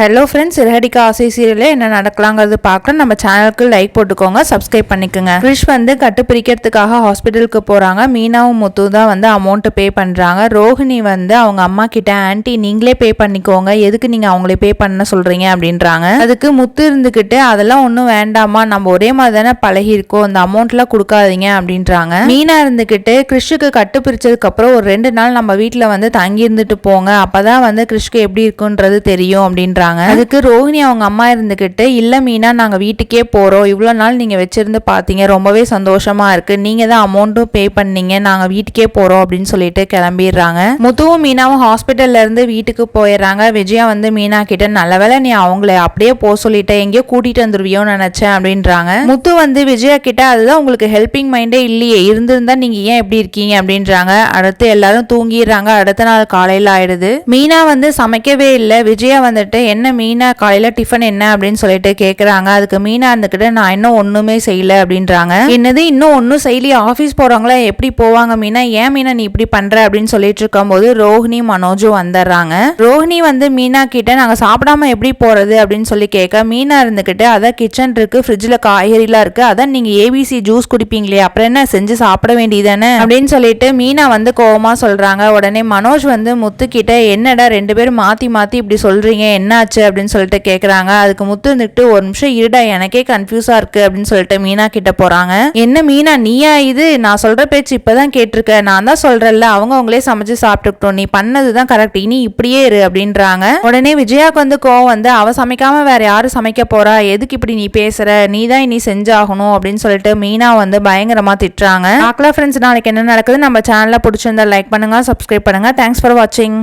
Hello friends இரஹடிக்கா ஆசை சீரியலில் என்ன நடக்கலாங்கிறது பார்க்க நம்ம சேனலுக்கு லைக் போட்டுக்கோங்க சப்ஸ்கிரைப் பண்ணிக்கோங்க. கிரிஷ் வந்து கட்டு பிரிக்கிறதுக்காக ஹாஸ்பிட்டலுக்கு போகிறாங்க மீனாவும் முத்து தான் வந்து அமௌண்ட்டு பே பண்ணுறாங்க ரோஹிணி வந்து அவங்க அம்மா கிட்ட ஆன்ட்டி நீங்களே பே பண்ணிக்கோங்க. எதுக்கு நீங்கள் அவங்களே பே பண்ண சொல்கிறீங்க அப்படின்றாங்க. அதுக்கு முத்து இருந்துக்கிட்டு அதெல்லாம் ஒன்றும் வேண்டாமா நம்ம ஒரே மாதிரி தானே பழகிருக்கோம் அந்த அமௌண்ட்லாம் கொடுக்காதீங்க. அப்படின்றாங்க. மீனா இருந்துக்கிட்டு கிறிஷுக்கு கட்டு பிரிச்சதுக்கப்புறம் ஒரு ரெண்டு நாள் நம்ம வீட்டில் வந்து தங்கி இருந்துட்டு போங்க. அப்பதான் வந்து கிறிஷ்க்கு எப்படி இருக்குன்றது தெரியும். அப்படின்றாங்க. அதுக்கு ரோஹிணி அவங்க அம்மா இருந்துக்கிட்டு இல்ல மீனா நாங்க வீட்டுக்கே போறோம். இவ்வளோ நாள் நீங்க வச்சிருந்து பாத்தீங்க ரொம்பவே சந்தோஷமா இருக்கு. நீங்க தான் அமௌண்ட்டும் பே பண்ணீங்க. நாங்க வீட்டுக்கே போறோம். அப்படின்னு சொல்லிட்டு கிளம்பிடுறாங்க. முத்துவும் மீனாவும் ஹாஸ்பிட்டல்ல இருந்து வீட்டுக்கு போயிடுறாங்க. விஜயா வந்து மீனா கிட்ட நல்லவேளை நீ அவங்கள அப்படியே போக சொல்லிட்ட எங்கேயோ கூட்டிட்டு வந்துருவியோன்னு நினைச்சேன் அப்படின்றாங்க. முத்து வந்து விஜயா கிட்ட அதுதான் உங்களுக்கு ஹெல்பிங் மைண்டே இல்லையே. இருந்திருந்தா நீங்க ஏன் எப்படி இருக்கீங்க? அப்படின்றாங்க. அடுத்து எல்லாரும் தூங்கிடுறாங்க. அடுத்த நாள் காலையில ஆயிடுது. மீனா வந்து சமைக்கவே இல்லை. விஜயா வந்துட்டு என்ன மீனா காலையில டிஃபன் என்ன அப்படின்னு சொல்லிட்டு கேக்குறாங்க. அதுக்கு மீனா இருந்துக்கிட்டு நான் இன்னும் ஒண்ணுமே செய்யல அப்படின்றாங்க. என்னது இன்னும் ஒன்றும் செய்யலையே? ஆஃபீஸ் போறவங்களா எப்படி போவாங்க மீனா? ஏன் மீனா நீ இப்படி பண்ற? அப்படின்னு சொல்லிட்டு இருக்கும்போது ரோஹினி மனோஜும் வந்துடுறாங்க. ரோஹிணி வந்து மீனா கிட்ட நாங்க சாப்பிடாம எப்படி போறது? அப்படின்னு சொல்லி கேட்க மீனா இருந்துக்கிட்டு அதான் கிச்சன் இருக்கு ஃப்ரிட்ஜில் காய்கறிலாம் இருக்கு. அதான் நீங்க ஏபிசி ஜூஸ் குடிப்பீங்களே. அப்புறம் என்ன செஞ்சு சாப்பிட வேண்டியதானே? அப்படின்னு சொல்லிட்டு மீனா வந்து கோபமாக சொல்றாங்க. உடனே மனோஜ் வந்து முத்து கிட்ட என்னடா ரெண்டு பேரும் மாத்தி மாத்தி இப்படி சொல்றீங்க? என்னாச்சு அப்படின்னு சொல்லிட்டு கேட்குறாங்க அதுக்கு முத்து வந்துட்டு ஒரு நிமிஷம் இருடா எனக்கே கன்ஃபியூஸாக இருக்குது அப்படின்னு சொல்லிட்டு மீனா கிட்ட போகிறாங்க என்ன மீனா நீயா இது? நான் சொல்கிற பேச்சு இப்பதான் கேட்டிருக்க. நான் தான் சொல்கிறேன்ல அவங்க அவங்களே சமைச்சு சாப்பிட்டுக்கிட்டோம். நீ பண்ணது தான் கரெக்ட் இனி இப்படியே இரு அப்படின்றாங்க. உடனே விஜயாக்கு வந்து கோவம் வந்து அவ சமைக்காம வேற யாரு சமைக்க போறா? எதுக்கு இப்படி நீ பேசுற? நீ தான் இனி செஞ்சாகணும் அப்படின்னு சொல்லிட்டு மீனா வந்து பயங்கரமா திட்டுறாங்க. பார்க்கலாம் ஃப்ரெண்ட்ஸ் நாளைக்கு என்ன நடக்குது? நம்ம சேனலில் பிடிச்சிருந்தா லைக் பண்ணுங்க சப்ஸ்கிரைப் பண்ணுங்க. தேங்க்ஸ் ஃபார் வாட்சிங்